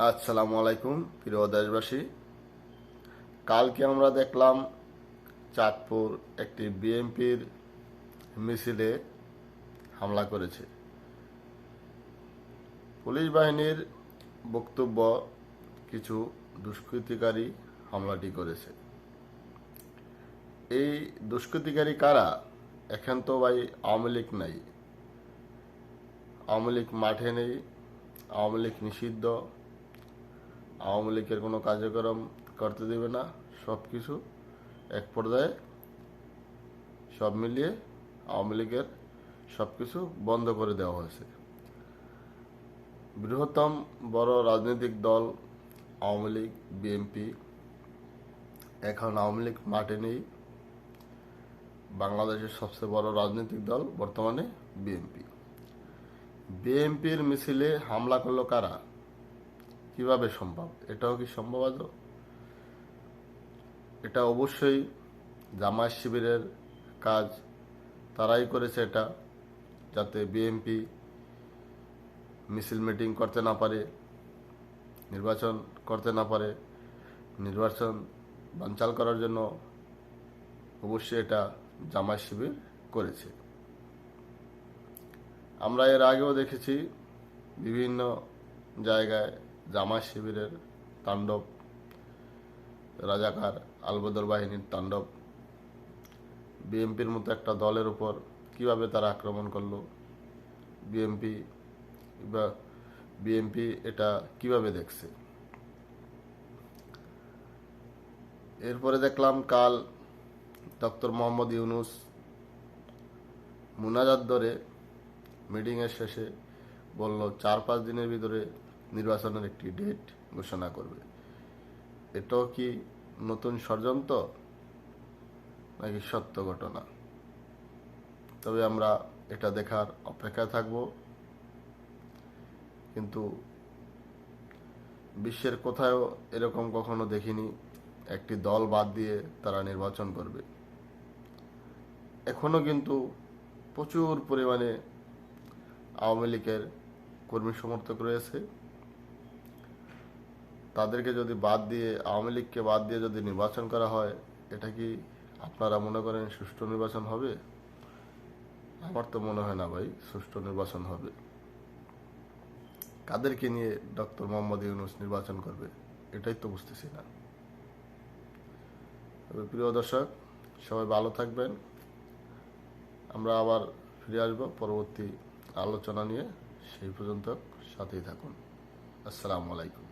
আসসালামু আলাইকুম, প্রিয় দেশবাসী। কালকে আমরা দেখলাম চাঁদপুর একটি বিএনপির মিছিলে হামলা করেছে। পুলিশ বাহিনীর বক্তব্য, কিছু দুষ্কৃতিকারী হামলাটি করেছে। এই দুষ্কৃতিকারী কারা? এখন তো ভাই আওয়ামী লীগ নাই। আওয়ামী লীগ মাঠে নেই, আওয়ামী লীগ নিষিদ্ধ। আওয়ামী লীগের কোনো কার্যক্রম করতে দেবে না সব কিছু এক পর্যায়ে সব মিলিয়ে আওয়ামী লীগের সব কিছু বন্ধ করে দেওয়া হয়েছে। বৃহত্তম বড় রাজনৈতিক দল আওয়ামী লীগ, বিএনপি, এখন আওয়ামী লীগ মাঠে নেই। বাংলাদেশের সবচেয়ে বড় রাজনৈতিক দল বর্তমানে বিএনপি। বিএনপির মিছিলে হামলা করল কারা? কীভাবে সম্ভব? এটাও কি সম্ভব আদৌ? এটা অবশ্যই জামায়াত শিবিরের কাজ। তারাই করেছে এটা, যাতে বিএনপি মিছিল মিটিং করতে না পারে, নির্বাচন করতে না পারে, নির্বাচন বানচাল করার জন্য অবশ্যই এটা জামায়াত শিবির করেছে। আমরা এর আগেও দেখেছি বিভিন্ন জায়গায় জামা শিবিরের তাণ্ডব, রাজাকার আলবদর বাহিনীর তাণ্ডব বিএনপির মতো একটা দলের উপর কীভাবে তারা আক্রমণ করল বিএনপি বা বিএনপি এটা কীভাবে দেখছে? এরপরে দেখলাম কাল ডক্টর মোহাম্মদ ইউনুস মুনাজাত ধরে মিটিংয়ের শেষে বলল, চার পাঁচ দিনের ভিতরে নির্বাচনের একটি ডেট ঘোষণা করবে। এটাও কি নতুন ষড়যন্ত্র? নাকি সত্য ঘটনা? তবে আমরা এটা দেখার অপেক্ষায় থাকব। কিন্তু বিশ্বের কোথাও এরকম কখনো দেখিনি একটি দল বাদ দিয়ে তারা নির্বাচন করবে। এখনও কিন্তু প্রচুর পরিমাণে আওয়ামী লীগের কর্মী সমর্থক রয়েছে। তাদেরকে যদি বাদ দিয়ে, আওয়ামী লীগকে বাদ দিয়ে যদি নির্বাচন করা হয়, এটা কি আপনারা মনে করেন সুষ্ঠু নির্বাচন হবে? আমার তো মনে হয় না ভাই, সুষ্ঠু নির্বাচন হবে। কাদেরকে নিয়ে ডক্টর মোহাম্মদ ইউনুস নির্বাচন করবে, এটাই তো বুঝতেছি না। তবে প্রিয় দর্শক, সবাই ভালো থাকবেন। আমরা আবার ফিরে আসব পরবর্তী আলোচনা নিয়ে, সেই পর্যন্ত সাথেই থাকুন। আসসালামু আলাইকুম।